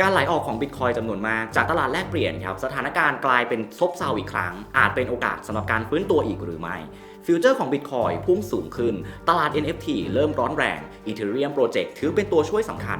การไหลออกของบิตคอยจำนวนมากจากตลาดแลกเปลี่ยนครับสถานการณ์กลายเป็นซบเซาอีกครั้ง อาจเป็นโอกาสสำหรับการฟื้นตัวอีกหรือไม่ฟิวเจอร์ของ Bitcoin พุ่งสูงขึ้น ตลาด NFT เริ่มร้อนแรง Ethereum Project ถือเป็นตัวช่วยสำคัญ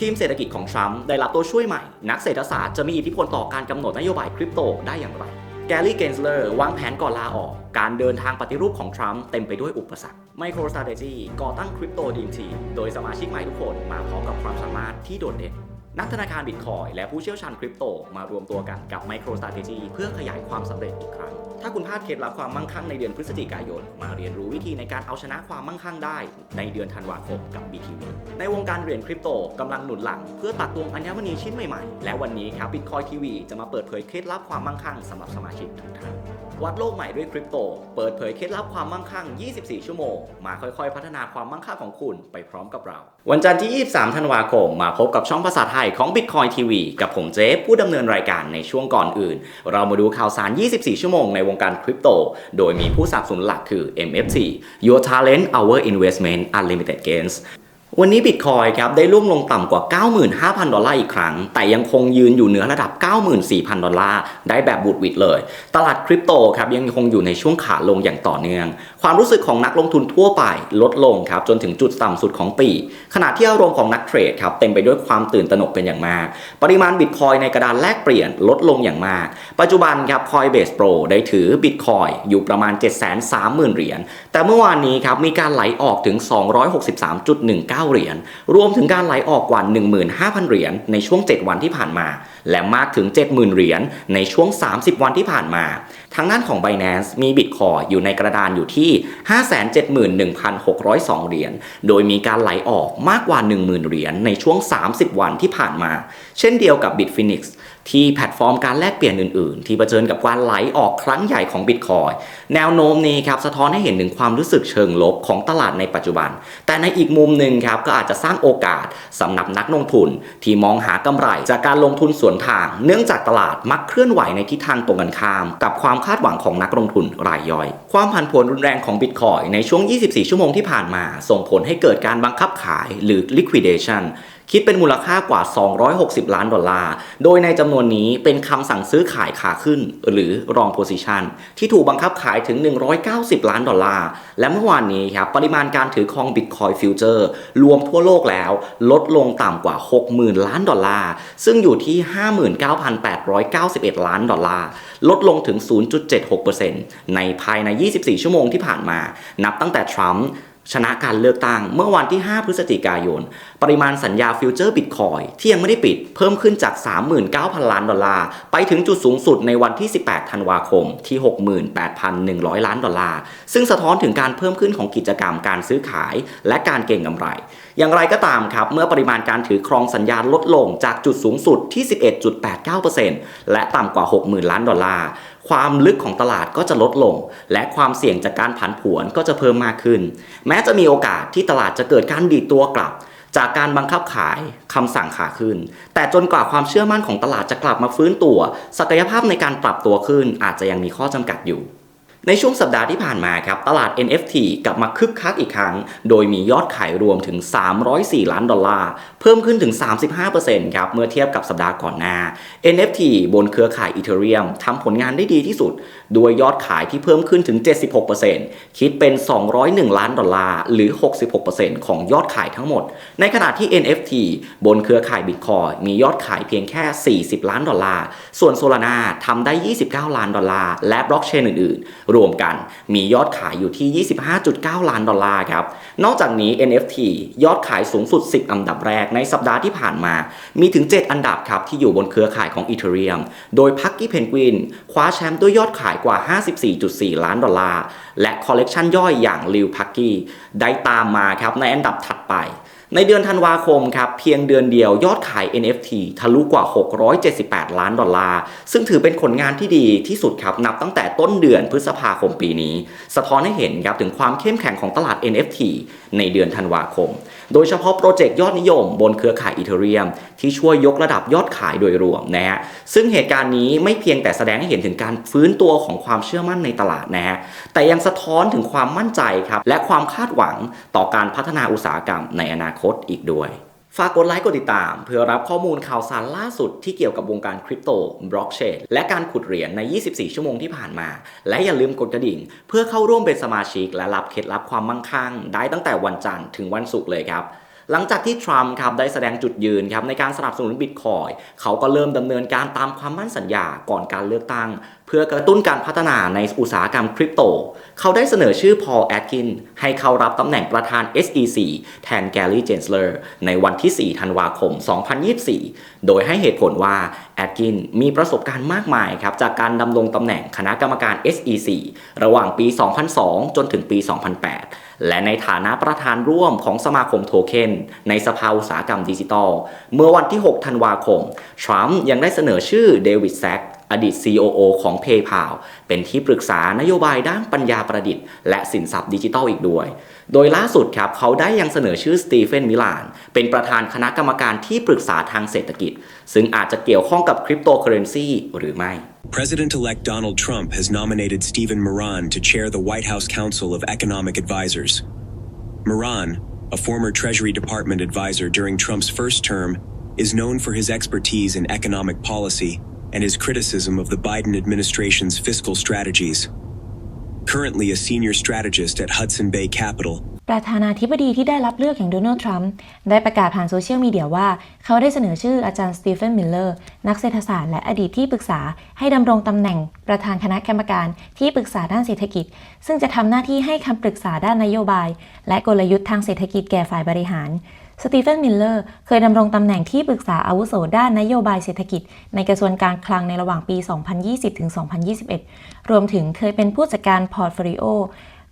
ทีมเศรษฐกิจของทรัมป์ได้รับตัวช่วยใหม่ นักเศรษฐศาสตร์จะมีอิทธิพลต่อการกำหนดนโยบายคริปโตได้อย่างไรแกลลี่เกนส์เลอร์วางแผนก่อนลาออก การเดินทางปฏิรูปของทรัมป์เต็มไปด้วยอุปสรรค MicroStrategy ก่อตั้งคริปโตดีมทีโดยสมาชิกใหม่ทุกคนมาพร้อมกับความสามารถที่โดดเด่น นักธนาคารบิตคอยและผู้เชี่ยวชาญคริปโตมารวมตัวกันกับ MicroStrategy เพื่อขยายความสำเร็จอีกครั้ง ถ้าคุณพลาดเคล็ดลับความมั่งคั่งในเดือนพฤศจิกายน มาเรียนรู้วิธีในการเอาชนะความมั่งคั่งได้ ในเดือนธันวาคมกับ BTV ในวงการเหรียญคริปโตกำลังหนุนหลัง เพื่อตัดตวงอัญมณีชิ้นใหม่ๆ และวันนี้ครับ Bitcoin TV จะมาเปิดเผยเคล็ดลับความมั่งคั่งสำหรับสมาชิกทุกท่านวัดโลกใหม่ด้วยคริปโต เปิดเผยเคล็ดลับความมั่งคั่ง 24 ชั่วโมง มาค่อยๆ พัฒนาความมั่งคั่งของคุณไปพร้อมกับเรา วันจันทร์ที่ 23 ธันวาคม มาพบกับช่องภาษาไทยของ Bitcoin TV กับผมเจฟผู้ดำเนินรายการในช่วงก่อนอื่น เรามาดูข่าวสาร 24 ชั่วโมงในวงการคริปโต โดยมีผู้สนับสนุนหลักคือ MFT Your Talent Our Investment Unlimited Gains วันนี้บิตคอยครับได้ล่วงลงต่ำกว่า 95,000 ดอลลาร์อีกครั้ง แต่ยังคงยืนอยู่เหนือระดับ 94,000 ดอลลาร์ ได้แบบบุดวิดเลย ตลาดคริปโตครับยังคงอยู่ในช่วงขาลงอย่างต่อเนื่องความรู้สึกของนักลงทุนทั่วไปลดลงครับจนถึงจุดต่ำสุดของปี ขณะที่อารมณ์ของนักเทรดครับเต็มไปด้วยความตื่นตระหนกเป็นอย่างมาก ปริมาณบิตคอยในกระดานแลกเปลี่ยนลดลงอย่างมาก ปัจจุบันครับ Coinbase Pro ได้ถือบิตคอยอยู่ประมาณ 730,000 เหรียญ แต่เมื่อวานนี้ครับมีการไหลออกถึง 263.19 เหรียญ รวมถึงการไหลออกกว่า 15,000 เหรียญในช่วง 7 วันที่ผ่านมา และมากถึง 70,000 เหรียญในช่วง 30 วันที่ผ่านมา ทางด้านของ Binance มีบิตคอยอยู่ในกระดานอยู่ที่571,602 เหรียญ โดยมีการไหลออกมากกว่า 10,000 เหรียญในช่วง 30 วันที่ผ่านมา เช่นเดียวกับ Bitfinex ที่แพลตฟอร์มการแลกเปลี่ยนอื่นๆ ที่เผชิญกับการไหลออกครั้งใหญ่ของบิตคอยแนวโน้มนี้ครับสะท้อนให้เห็นถึงความรู้สึกเชิงลบของตลาดในปัจจุบัน แต่ในอีกมุมหนึ่งครับก็อาจจะสร้างโอกาสสำหรับนักลงทุน ที่มองหากำไรจากการลงทุนสวนทาง เนื่องจากตลาดมักเคลื่อนไหวในทิศทางตรงกันข้าม กับความคาดหวังของนักลงทุนรายย่อย ความผันผวนรุนแรงของบิตคอยในช่วง 24 ชั่วโมงที่ผ่านมา ส่งผลให้เกิดการบังคับขายหรือ liquidation คิดเป็นมูลค่ากว่า 260 ล้านดอลลาร์ โดยในจำนวนนี้เป็นคำสั่งซื้อขายขาขึ้น หรือ wrong position ที่ถูกบังคับขายถึง 190 ล้านดอลลาร์ และเมื่อวานนี้ครับปริมาณการถือครอง Bitcoin Future รวมทั่วโลกแล้วลดลงต่ำกว่า 60,000 ล้านดอลลาร์ ซึ่งอยู่ที่ 59,891 ล้านดอลลาร์ ลดลงถึง 0.76%ในภายใน 24 ชั่วโมงที่ผ่านมา นับตั้งแต่ทรัมป์ ชนะการเลือกตั้งเมื่อวันที่ 5 พฤศจิกายน ปริมาณสัญญาฟิวเจอร์บิตคอยที่ยังไม่ได้ปิดเพิ่มขึ้นจาก 39,000 ล้านดอลลาร์ ไปถึงจุดสูงสุดในวันที่ 18 ธันวาคมที่ 68,100 ล้านดอลลาร์ ซึ่งสะท้อนถึงการเพิ่มขึ้นของกิจกรรมการซื้อขายและการเก็งกำไร อย่างไรก็ตามครับ เมื่อปริมาณการถือครองสัญญาลดลงจากจุดสูงสุดที่ 11.89%และต่ำกว่า 60,000 ล้านดอลลาร์ ความลึกของตลาดก็จะลดลง และความเสี่ยงจากการผันผวนก็จะเพิ่มมากขึ้น แม้จะมีโอกาสที่ตลาดจะเกิดการดีดตัวกลับ จากการบังคับขายคำสั่งขาขึ้น แต่จนกว่าความเชื่อมั่นของตลาดจะกลับมาฟื้นตัว ศักยภาพในการปรับตัวขึ้นอาจจะยังมีข้อจำกัดอยู่ ในช่วงสัปดาห์ที่ผ่านมาครับตลาด NFT กลับมาคึกคักอีกครั้ง โดยมียอดขายรวมถึง 304 ล้านดอลลาร์ เพิ่มขึ้นถึง 35%ครับเมื่อเทียบกับสัปดาห์ก่อนหน้า NFT บนเครือข่าย Ethereum ทำผลงานได้ดีที่สุด ด้วยยอดขายที่เพิ่มขึ้นถึง 76%คิดเป็น 201 ล้านดอลลาร์ หรือ 66%ของยอดขายทั้งหมด ในขณะที่ NFT บนเครือข่าย Bitcoin มียอดขายเพียงแค่ 40 ล้านดอลลาร์ ส่วน Solana ทำได้ 29 ล้านดอลลาร์ และบล็อกเชนอื่นๆรวมกัน มียอดขายอยู่ที่ 25.9 ล้านดอลลาร์ครับ นอกจากนี้ NFT ยอดขายสูงสุด 10 อันดับแรกในสัปดาห์ที่ผ่านมา มีถึง 7 อันดับครับที่อยู่บนเครือข่ายของ Ethereum โดย p u c k y Penguin คว้าแชมป์ด้วยยอดขายกว่า 54.4 ล้านดอลลาร์ และคอลเลกชันย่อยอย่าง Lil p u c k y ได้ตามมาครับในอันดับถัดไป ในเดือนธันวาคมครับเพียงเดือนเดียวยอดขาย NFT ทะลุกว่า 678 ล้านดอลลาร์ ซึ่งถือเป็นผลงานที่ดีที่สุดครับนับตั้งแต่ต้นเดือนพฤษภาคมปีนี้ สะท้อนให้เห็นครับถึงความเข้มแข็งของตลาด NFT ในเดือนธันวาคม โดยเฉพาะโปรเจกต์ยอดนิยมบนเครือข่ายอีเทเรียมที่ช่วยยกระดับยอดขายโดยรวมนะฮะซึ่งเหตุการณ์นี้ไม่เพียงแต่แสดงให้เห็นถึงการฟื้นตัวของความเชื่อมั่นในตลาดนะฮะแต่ยังสะท้อนถึงความมั่นใจครับและความคาดหวังต่อการพัฒนาอุตสาหกรรมในอนาคตอีกด้วย ฝากกดไลค์กดติดตาม เพื่อรับข้อมูลข่าวสารล่าสุดที่เกี่ยวกับวงการคริปโตบล็อกเชนและการขุดเหรียญใน 24 ชั่วโมงที่ผ่านมา และอย่าลืมกดกระดิ่ง เพื่อเข้าร่วมเป็นสมาชิก และรับเคล็ดลับความมั่งคั่ง ได้ตั้งแต่วันจันทร์ถึงวันศุกร์เลยครับหลังจากที่ทรัมป์ครับได้แสดงจุดยืนครับในการสนับสนุนบิตคอยเขาก็เริ่มดำเนินการตามความมั่นสัญญาก่อนการเลือกตั้ง พื่อกระตุ้นการพัฒนาในอุตสาหกรรมคริปโต เขาได้เสนอชื่อพอลแอดกินให้เข้ารับตำแหน่งประธาน SEC แทนแกลลี่เจนสเลอร์ในวันที่ 4 ธันวาคม 2024 โดยให้เหตุผลว่าแอดกินมีประสบการณ์มากมายครับจากการดำรงตำแหน่งคณะกรรมการ SEC ระหว่างปี 2002 จนถึงปี 2008 และในฐานะประธานร่วมของสมาคมโทเค็นในสภาอุตสาหกรรมดิจิทัล เมื่อวันที่ 6 ธันวาคม ทรัมป์ยังได้เสนอชื่อเดวิดแซก อดีต COO ของ PayPal เป็นที่ปรึกษานโยบายด้านปัญญาประดิษฐ์ และสินทรัพย์ดิจิทัลอีกด้วย โดยล่าสุดครับเขาได้ยังเสนอชื่อสตีเฟนมิลาน เป็นประธานคณะกรรมการที่ปรึกษาทางเศรษฐกิจ ซึ่งอาจจะเกี่ยวข้องกับคริปโตเคอเรนซีหรือไม่ President-elect Donald Trump has nominated Stephen Moran to chair the White House Council of Economic Advisers. Moran, a former Treasury Department advisor during Trump's first term, is known for his expertise in economic policy and his criticism of the Biden administration's fiscal strategies. Currently a senior strategist at Hudson Bay Capital, ประธานาธิบดีที่ได้รับเลือกอย่างโดนัลด์ทรัมป์ได้ประกาศผ่านโซเชียลมีเดียว่า เขาได้เสนอชื่ออาจารย์สตีเฟนมิลเลอร์นักเศรษฐศาสตร์และอดีตที่ปรึกษาให้ดำรงตำแหน่งประธานคณะกรรมการที่ปรึกษาด้านเศรษฐกิจ ซึ่งจะทำหน้าที่ให้คำปรึกษาด้านนโยบาย และกลยุทธ์ทางเศรษฐกิจแก่ฝ่ายบริหาร สตีเฟนมิลเลอร์เคยดำรงตำแหน่งที่ปรึกษาอาวุโสด้านนโยบายเศรษฐกิจ ในกระทรวงการคลังในระหว่างปี 2020-2021 รวมถึงเคยเป็นผู้จัดการพอร์ตโฟลิโอ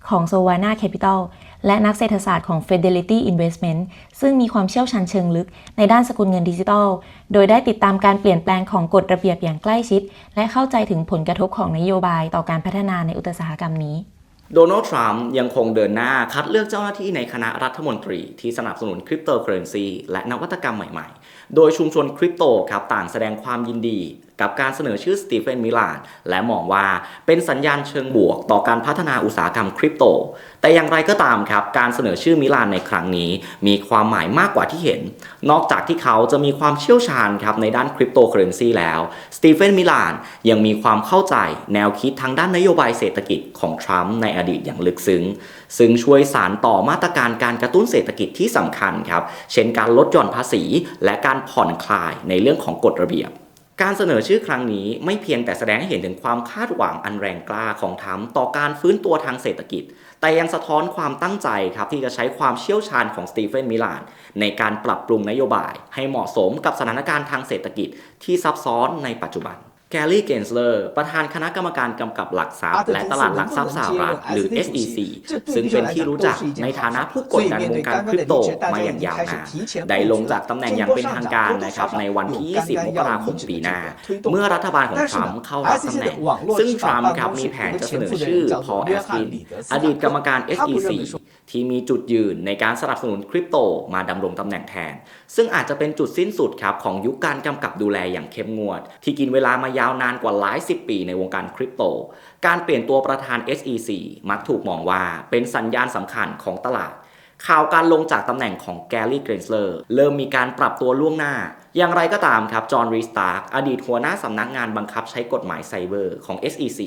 ของ s o v a n a Capital และนักเศรษฐศาสตร์ของ Fidelity Investment ซึ่งมีความเชี่ยวชาญเชิงลึกในด้านสกุลเงินดิจิทัล โดยได้ติดตามการเปลี่ยนแปลงของกฎระเบียบอย่างใกล้ชิด และเข้าใจถึงผลกระทบของนโยบายต่อการพัฒนาในอุตสาหกรรมนี้ โดนัลด์ทรัมป์ยังคงเดินหน้าคัดเลือกเจ้าหน้าที่ในคณะรัฐมนตรีที่สนับสนุนคริปโตเคอเรนซีและนวัตกรรมใหม่ๆ โดยชุมชนคริปโตครับต่างแสดงความยินดี กับการเสนอชื่อสตีเฟนมิลานและมองว่าเป็นสัญญาณเชิงบวกต่อการพัฒนาอุตสาหกรรมคริปโต แต่อย่างไรก็ตามครับ การเสนอชื่อมิลานในครั้งนี้ มีความหมายมากกว่าที่เห็น นอกจากที่เขาจะมีความเชี่ยวชาญครับในด้านคริปโตเคอเรนซีแล้วสตีเฟนมิลานยังมีความเข้าใจแนวคิดทางด้านนโยบายเศรษฐกิจของทรัมป์ในอดีตอย่างลึกซึ้ง ซึ่งช่วยสารต่อมาตรการการกระตุ้นเศรษฐกิจที่สำคัญครับ เช่นการลดหย่อนภาษี และการผ่อนคลายในเรื่องของกฎระเบียบ การเสนอชื่อครั้งนี้ไม่เพียงแต่แสดงให้เห็นถึงความคาดหวังอันแรงกล้าของทรัมต่อการฟื้นตัวทางเศรษฐกิจ แต่ยังสะท้อนความตั้งใจครับที่จะใช้ความเชี่ยวชาญของสตีเฟนมิลาน ในการปรับปรุงนโยบาย ให้เหมาะสมกับสถานการณ์ทางเศรษฐกิจที่ซับซ้อนในปัจจุบัน แกลลี่ เกนสเลอร์ ประธานคณะกรรมการกำกับหลักทรัพย์ และตลาดหลักทรัพย์สหรัฐ หรือ SEC ซึ่งเป็นที่รู้จักในฐานะผู้กดดันวงการคริปโตมาอย่างยาวนาน ได้ลงจากตำแหน่งอย่างเป็นทางการนะครับในวันที่ 20 มกราคมปีหน้า เมื่อรัฐบาลของทรัมป์เข้ารับตำแหน่ง ซึ่งทรัมป์ครับมีแผนจะเสนอชื่อพอลแอสกินอดีตกรรมการ SEC ที่มีจุดยืนในการสนับสนุนคริปโตมาดำรงตำแหน่งแทน ซึ่งอาจจะเป็นจุดสิ้นสุดครับของยุคการกำกับดูแลอย่างเข้มงวด ที่กินเวลามายาวนานกว่าหลายสิบปีในวงการคริปโต การเปลี่ยนตัวประธาน SEC มักถูกมองว่าเป็นสัญญาณสำคัญของตลาด ข่าวการลงจากตำแหน่งของแกลลี่เกรนสเลอร์เริ่มมีการปรับตัวล่วงหน้า อย่างไรก็ตามครับ จอห์นรีสตาร์กอดีตหัวหน้าสำนักงานบังคับใช้กฎหมายไซเบอร์ของ SEC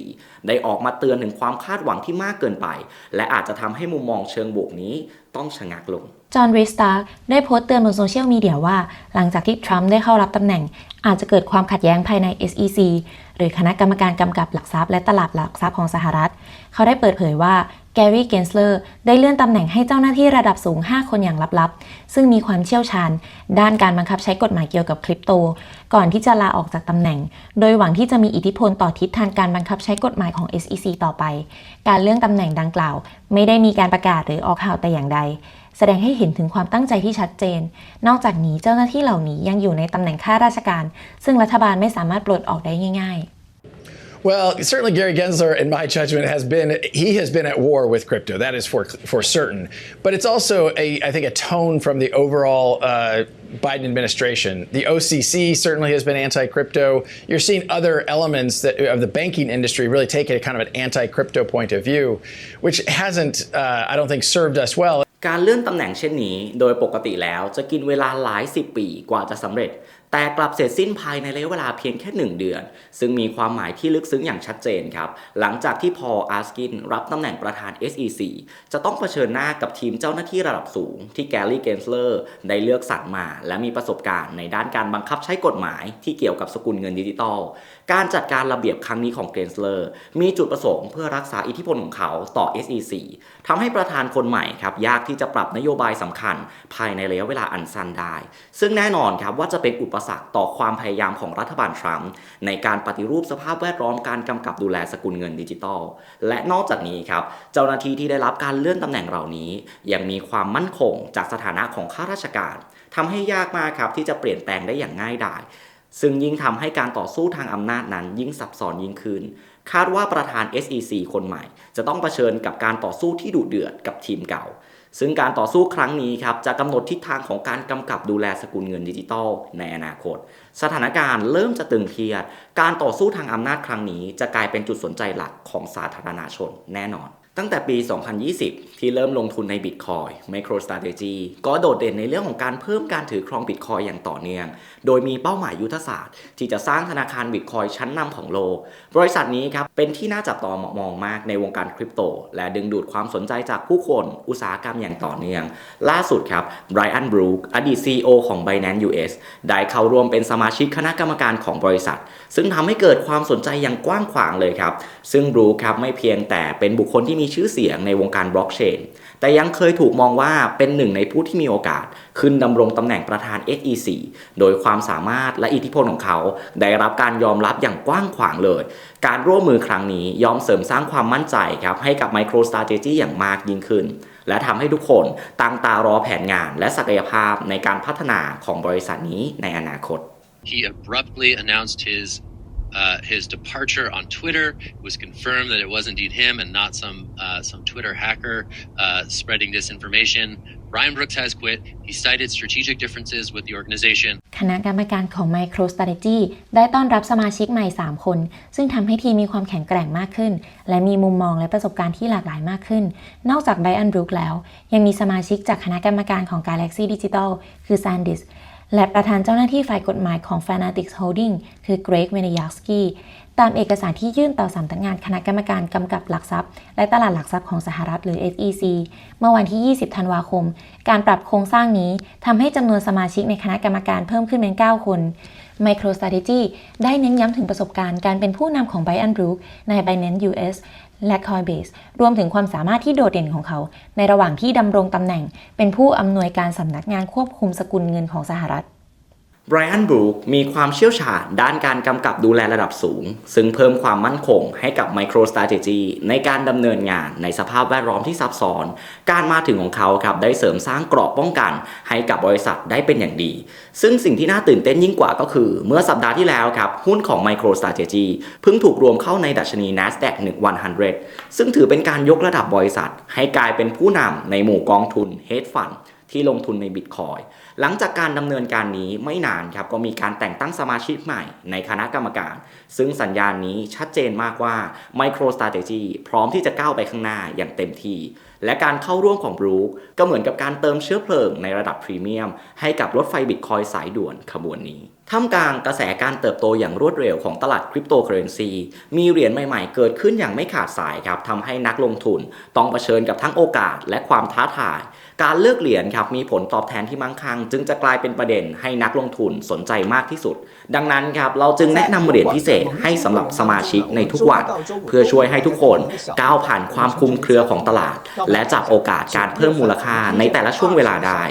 ได้ออกมาเตือนถึงความคาดหวังที่มากเกินไป และอาจจะทำให้มุมมองเชิงบวกนี้ต้องชะงักลง จอห์นรีสตาร์กได้โพสต์เตือนบนโซเชียลมีเดียว่า หลังจากที่ทรัมป์ได้เข้ารับตำแหน่ง อาจจะเกิดความขัดแย้งภายใน SEC หรือคณะกรรมการกำกับหลักทรัพย์และตลาดหลักทรัพย์ของสหรัฐ เขาได้เปิดเผยว่าแกรี่เกนสเลอร์ได้เลื่อนตำแหน่งให้เจ้าหน้าที่ระดับสูง 5 คนอย่างลับๆ ซึ่งมีความเชี่ยวชาญ ด้านการบังคับใช้กฎหมายเกี่ยวกับคริปโต ก่อนที่จะลาออกจากตำแหน่ง โดยหวังที่จะมีอิทธิพลต่อทิศทางการบังคับใช้กฎหมายของ SEC ต่อไป การเลื่อนตำแหน่งดังกล่าว ไม่ได้มีการประกาศหรือออกข่าวแต่อย่างใด แสดงให้เห็นถึงความตั้งใจที่ชัดเจน นอกจากนี้เจ้าหน้าที่เหล่านี้ยังอยู่ในตำแหน่งข้าราชการ ซึ่งรัฐบาลไม่สามารถปลดออกได้ง่าย ๆ Well, certainly Gary Gensler, in my judgment, has been he has been at war with crypto. That is for for certain. But it's also a I think a tone from the overall uh, Biden administration. The OCC certainly has been anti-crypto. You're seeing other elements that, of the banking industry really take a kind of an anti-crypto point of view, which hasn't, uh, I don't think, served us well. การเลื่อนตำแหน่งเช่นนี้ โดยปกติแล้วจะกินเวลาหลายสิบปีกว่าจะสำเร็จ แต่กลับเสร็จสิ้นภายในระยะเวลาเพียงแค่ 1 เดือน ซึ่งมีความหมายที่ลึกซึ้งอย่างชัดเจนครับ หลังจากที่พออาร์สกินรับตำแหน่งประธาน SEC จะต้องเผชิญหน้ากับทีมเจ้าหน้าที่ระดับสูง ที่แกลลี่เกนสเลอร์ได้เลือกสรรมา และมีประสบการณ์ในด้านการบังคับใช้กฎหมายที่เกี่ยวกับสกุลเงินดิจิตอล การจัดการระเบียบครั้งนี้ของเกนสเลอร์มีจุดประสงค์เพื่อรักษาอิทธิพลของเขาต่อ SEC ทำให้ประธานคนใหม่ครับยากที่จะปรับนโยบายสำคัญ ภายในระยะเวลาอันสั้นได้ ซึ่งแน่นอนครับว่าจะเป็นอุปสรรคต่อความพยายามของรัฐบาลทรัมป์ในการปฏิรูปสภาพแวดล้อมการกำกับดูแลสกุลเงินดิจิตอลและนอกจากนี้ครับเจ้าหน้าที่ที่ได้รับการเลื่อนตำแหน่งเหล่านี้ ยังมีความมั่นคงจากสถานะของข้าราชการทำให้ยากมากครับที่จะเปลี่ยนแปลงได้อย่างง่ายดายซึ่งยิ่งทำให้การต่อสู้ทางอำนาจนั้นยิ่งซับซ้อนยิ่งขึ้น คาดว่าประธาน SEC คนใหม่ จะต้องเผชิญกับการต่อสู้ที่ดุเดือดกับทีมเก่า ซึ่งการต่อสู้ครั้งนี้ครับจะกำหนดทิศทางของการกำกับดูแลสกุลเงินดิจิตอลในอนาคต สถานการณ์เริ่มจะตึงเครียด การต่อสู้ทางอำนาจครั้งนี้ จะกลายเป็นจุดสนใจหลักของสาธารณชนแน่นอน ตั้งแต่ปี 2020 ที่เริ่มลงทุนใน Bitcoin MicroStrategy ก็โดดเด่นในเรื่องของการเพิ่มการถือครอง Bitcoin อย่างต่อเนื่อง โดยมีเป้าหมายยุทธศาสตร์ ที่จะสร้างธนาคาร Bitcoin ชั้นนำของโลก บริษัทนี้ครับ เป็นที่น่าจับตามองมากในวงการคริปโต และดึงดูดความสนใจจากผู้คนอุตสาหกรรมอย่างต่อเนื่อง ล่าสุดครับไบรอันบรูคอดีต CEO ของ Binance US ได้เข้าร่วมเป็นสมาชิกคณะกรรมการของบริษัท ซึ่งทำให้เกิดความสนใจอย่างกว้างขวางเลยครับซึ่งบรูคครับไม่เพียงแต่เป็นบุคคลที่มีชื่อเสียงในวงการบล็อกเชนแต่ยังเคยถูกมองว่าเป็นหนึ่งในผู้ที่มีโอกาส ขึ้นดำรงตำแหน่งประธาน SEC โดยความสามารถและอิทธิพลของเขา ได้รับการยอมรับอย่างกว้างขวางเลย การร่วมมือครั้งนี้ยอมเสริมสร้างความมั่นใจครับให้กับ MicroStrategy อย่างมากยิ่งขึ้น และทำให้ทุกคนตั้งตารอแผนงาน และศักยภาพในการพัฒนาของบริษัทนี้ในอนาคต He abruptly announced his uh, his departure on Twitter. It was confirmed that it was indeed him and not some uh, some Twitter hacker uh, spreading disinformation. Brian Brooks has quit. He cited strategic differences with the organization. คณะกรรมการของ MicroStrategy ได้ต้อนรับสมาชิกใหม่ 3 คน ซึ่งทำให้ทีมมีความแข็งแกร่งมากขึ้น และมีมุมมองและประสบการณ์ที่หลากหลายมากขึ้น นอกจากไบรอันบรูคแล้ว ยังมีสมาชิกจากคณะกรรมการของ Galaxy Digital คือ Sandis และประธานเจ้าหน้าที่ฝ่ายกฎหมายของ Fanatics Holding คือ Greg v e n e y a k s k y ตามเอกสารที่ยื่นต่อสำนักงานคณะกรรมการกำกับหลักทรัพย์ และตลาดหลักทรัพย์ของสหรัฐหรือ SEC เมื่อวันที่ 20 ธันวาคม การปรับโครงสร้างนี้ทำให้จำนวนสมาชิกในคณะกรรมการเพิ่มขึ้นเป็น 9 คน MicroStrategy ได้เน้นย้ำถึงประสบการณ์การเป็นผู้นำของ Brian Brook ใน Binance US และ Coinbase รวมถึงความสามารถที่โดดเด่นของเขา ในระหว่างที่ดำรงตำแหน่งเป็นผู้อำนวยการสำนักงานควบคุมสกุลเงินของสหรัฐ ไบรอันบรูคมีความเชี่ยวชาญด้านการกำกับดูแลระดับสูง ซึ่งเพิ่มความมั่นคงให้กับ MicroStrategy ในการดำเนินงานในสภาพแวดล้อมที่ซับซ้อน การมาถึงของเขาครับได้เสริมสร้างกราะป้องกัน ให้กับบริษัทได้เป็นอย่างดี ซึ่งสิ่งที่น่าตื่นเต้นยิ่งกว่าก็คือ เมื่อสัปดาห์ที่แล้วครับหุ้นของ MicroStrategy เพิ่งถูกรวมเข้าในดัชนี NASDAQ 100 ซึ่งถือเป็นการยกระดับบริษัท ให้กลายเป็นผู้นำในหมู่กองทุน Hedge Fund ที่ลงทุนในบิตคอยหลังจากการดำเนินการนี้ไม่นานครับก็มีการแต่งตั้งสมาชิกใหม่ในคณะกรรมการ ซึ่งสัญญาณนี้ชัดเจนมากว่า MicroStrategy พร้อมที่จะก้าวไปข้างหน้าอย่างเต็มที่ และการเข้าร่วมของบรูคก็เหมือนกับการเติมเชื้อเพลิงในระดับพรีเมียม ให้กับรถไฟบิตคอยสายด่วนขบวนนี้ท่ามกลางกระแสการเติบโตอย่างรวดเร็วของตลาดคริปโตเคอเรนซีมีเหรียญใหม่ๆ เกิดขึ้นอย่างไม่ขาดสายครับทำให้นักลงทุนต้องเผชิญกับทั้งโอกาสและความท้าทายการเลือกเหรียญครับมีผลตอบแทนที่มั่งคั่ง จึงจะกลายเป็นประเด็นให้นักลงทุนสนใจมากที่สุด ดังนั้นครับเราจึงแนะนำเหรียญพิเศษให้สำหรับสมาชิกในทุกวันเพื่อช่วยให้ทุกคนก้าวผ่านความคลุมเครือของตลาด และจับโอกาสการเพิ่มมูลค่าในแต่ละช่วงเวลาได้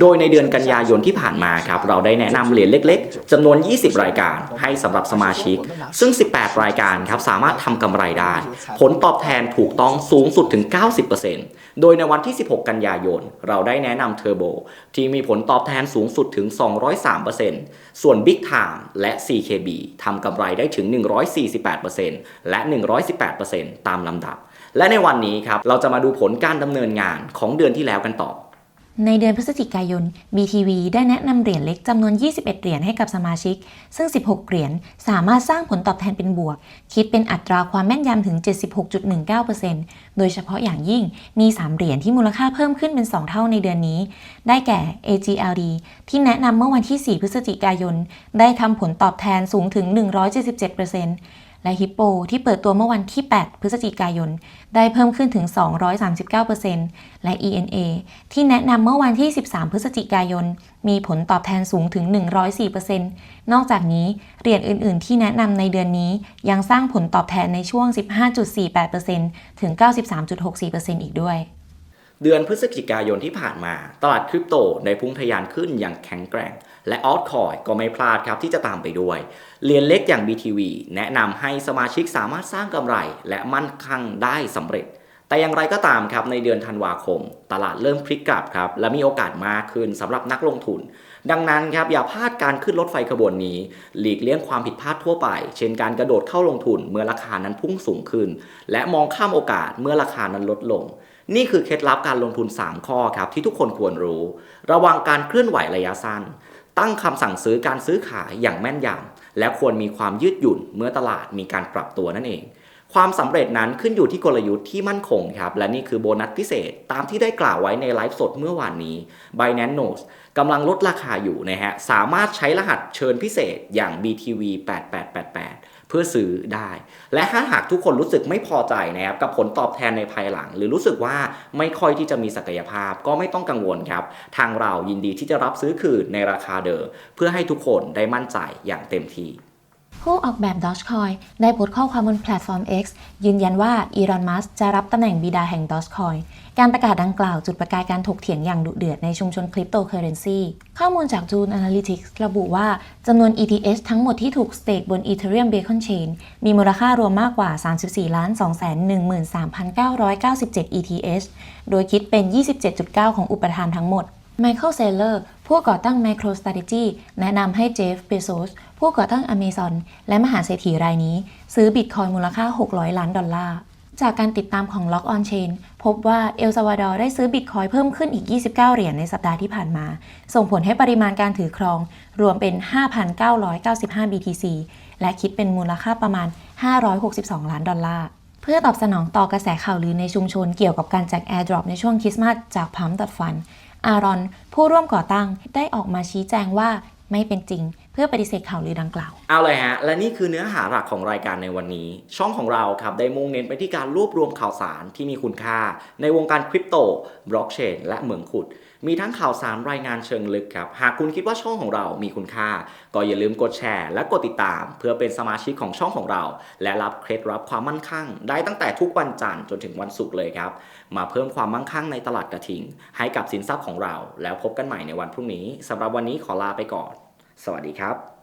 โดยในเดือนกันยายนที่ผ่านมาครับเราได้แนะนำเหรียญเล็ก ๆจำนวน 20 รายการ ให้สำหรับสมาชิก ซึ่ง 18 รายการครับสามารถทำกำไรได้ ผลตอบแทนถูกต้องสูงสุดถึง 90% โดยในวันที่ 16 กันยายน เราได้แนะนำเทอร์โบที่มีผลตอบแทนสูงสุดถึง 203%ส่วน Big Time และ CKB ทำกำไรได้ถึง 148%และ 118%ตามลำดับ และในวันนี้ครับ เราจะมาดูผลการดำเนินงานของเดือนที่แล้วกันต่อ ในเดือนพฤศจิกายน BTV ได้แนะนำเหรียญเล็กจำนวน 21 เหรียญให้กับสมาชิก ซึ่ง 16 เหรียญสามารถสร้างผลตอบแทนเป็นบวก คิดเป็นอัตราความแม่นยำถึง 76.19%โดยเฉพาะอย่างยิ่งมี 3 เหรียญที่มูลค่าเพิ่มขึ้นเป็น 2 เท่าในเดือนนี้ ได้แก่ AGLD ที่แนะนำเมื่อวันที่ 4 พฤศจิกายน ได้ทำผลตอบแทนสูงถึง 177%และฮิปโปที่เปิดตัวเมื่อวันที่ 8 พฤศจิกายน ได้เพิ่มขึ้นถึง 239%และ ENA ที่แนะนำเมื่อวันที่ 13 พฤศจิกายน มีผลตอบแทนสูงถึง 104%นอกจากนี้เหรียญอื่น ๆ ที่แนะนำในเดือนนี้ยังสร้างผลตอบแทนในช่วง 15.48%ถึง 93.64%อีกด้วย เดือนพฤศจิกายนที่ผ่านมา ตลาดคริปโตได้พุ่งทะยานขึ้นอย่างแข็งแกร่ง และออทคอยก็ไม่พลาดครับที่จะตามไปด้วยเรียญเล็กอย่าง BTV แนะนำให้สมาชิกสามารถสร้างกำไร และมั่นคงได้สำเร็จ แต่อย่างไรก็ตามครับในเดือนธันวาคม ตลาดเริ่มพลิกกลับครับและมีโอกาสมากขึ้นสำหรับนักลงทุน ดังนั้นครับอย่าพลาดการขึ้นรถไฟขบวนนี้ หลีกเลี่ยงความผิดพลาดทั่วไป เช่นการกระโดดเข้าลงทุนเมื่อราคานั้นพุ่งสูงขึ้น และมองข้ามโอกาสเมื่อราคานั้นลดลง นี่คือเคล็ดลับการลงทุน 3 ข้อครับที่ทุกคนควรรู้ ระวังการเคลื่อนไหวระยะสั้น ตั้งคำสั่งซื้อการซื้อขายอย่างแม่นยำและควรมีความยืดหยุ่นเมื่อตลาดมีการปรับตัวนั่นเอง ความสำเร็จนั้นขึ้นอยู่ที่กลยุทธ์ที่มั่นคงครับ และนี่คือโบนัสพิเศษ ตามที่ได้กล่าวไว้ในไลฟ์สดเมื่อวานนี้ Binance Notes กำลังลดราคาอยู่นะฮะสามารถใช้รหัสเชิญพิเศษอย่าง BTV 8888 เพื่อซื้อได้ และถ้าหากทุกคนรู้สึกไม่พอใจนะครับกับผลตอบแทนในภายหลัง หรือรู้สึกว่าไม่ค่อยที่จะมีศักยภาพก็ไม่ต้องกังวลครับ ทางเรายินดีที่จะรับซื้อคืนในราคาเดิม เพื่อให้ทุกคนได้มั่นใจอย่างเต็มที่ ผู้ออกแบบ Dogecoin ได้โพสต์ข้อความบนแพลตฟอร์ม X ยืนยันว่าอีรอน มัสจะรับตำแหน่งบิดาแห่ง Dogecoin การประกาศดังกล่าวจุดประกายการถกเถียงอย่างดุเดือดในชุมชนคริปโตเคอเรนซีข้อมูลจาก June Analytics ระบุว่าจำนวน ETH ทั้งหมดที่ถูกสเตกบน Ethereum Beacon Chain มีมูลค่ารวมมากกว่า 34 213,997 ETH โดยคิดเป็น 27.9 ของอุปทานทั้งหมด Michael Saylor ผู้ก่อตั้ง MicroStrategy แนะนำให้เจฟเบโซสผู้ก่อตั้ง Amazon และมหาเศรษฐีรายนี้ ซื้อบิตคอยมูลค่า 600 ล้านดอลลาร์ จากการติดตามของ Lock on Chain พบว่าเอลซาวาดอร์ได้ซื้อบิตคอยเพิ่มขึ้นอีก 29 เหรียญในสัปดาห์ที่ผ่านมา ส่งผลให้ปริมาณการถือครอง รวมเป็น 5,995 BTC และคิดเป็นมูลค่าประมาณ 562 ล้านดอลลาร์เพื่อตอบสนองต่อกระแสข่าวลือในชุมชนเกี่ยวกับการแจก Airdrop ในช่วงคริสต์มาสจาก Pump Fund อารอน ผู้ร่วมก่อตั้งได้ออกมาชี้แจงว่าไม่เป็นจริง เพื่อปฏิเสธข่าวลือดังกล่าว เอาเลยฮะ และนี่คือเนื้อหาหลักของรายการในวันนี้ ช่องของเราครับได้มุ่งเน้นไปที่การรวบรวมข่าวสารที่มีคุณค่า ในวงการคริปโตบล็อกเชนและเหมืองขุด มีทั้งข่าวสารรายงานเชิงลึกครับ หากคุณคิดว่าช่องของเรามีคุณค่า ก็อย่าลืมกดแชร์และกดติดตาม เพื่อเป็นสมาชิกของช่องของเรา และรับเคล็ดลับความมั่นคงได้ตั้งแต่ทุกวันจันทร์จนถึงวันศุกร์เลยครับ มาเพิ่มความมั่งคั่งในตลาดกระทิง ให้กับสินทรัพย์ของเรา แล้วพบกันใหม่ในวันพรุ่งนี้สำหรับวันนี้ขอลาไปก่อน สวัสดีครับ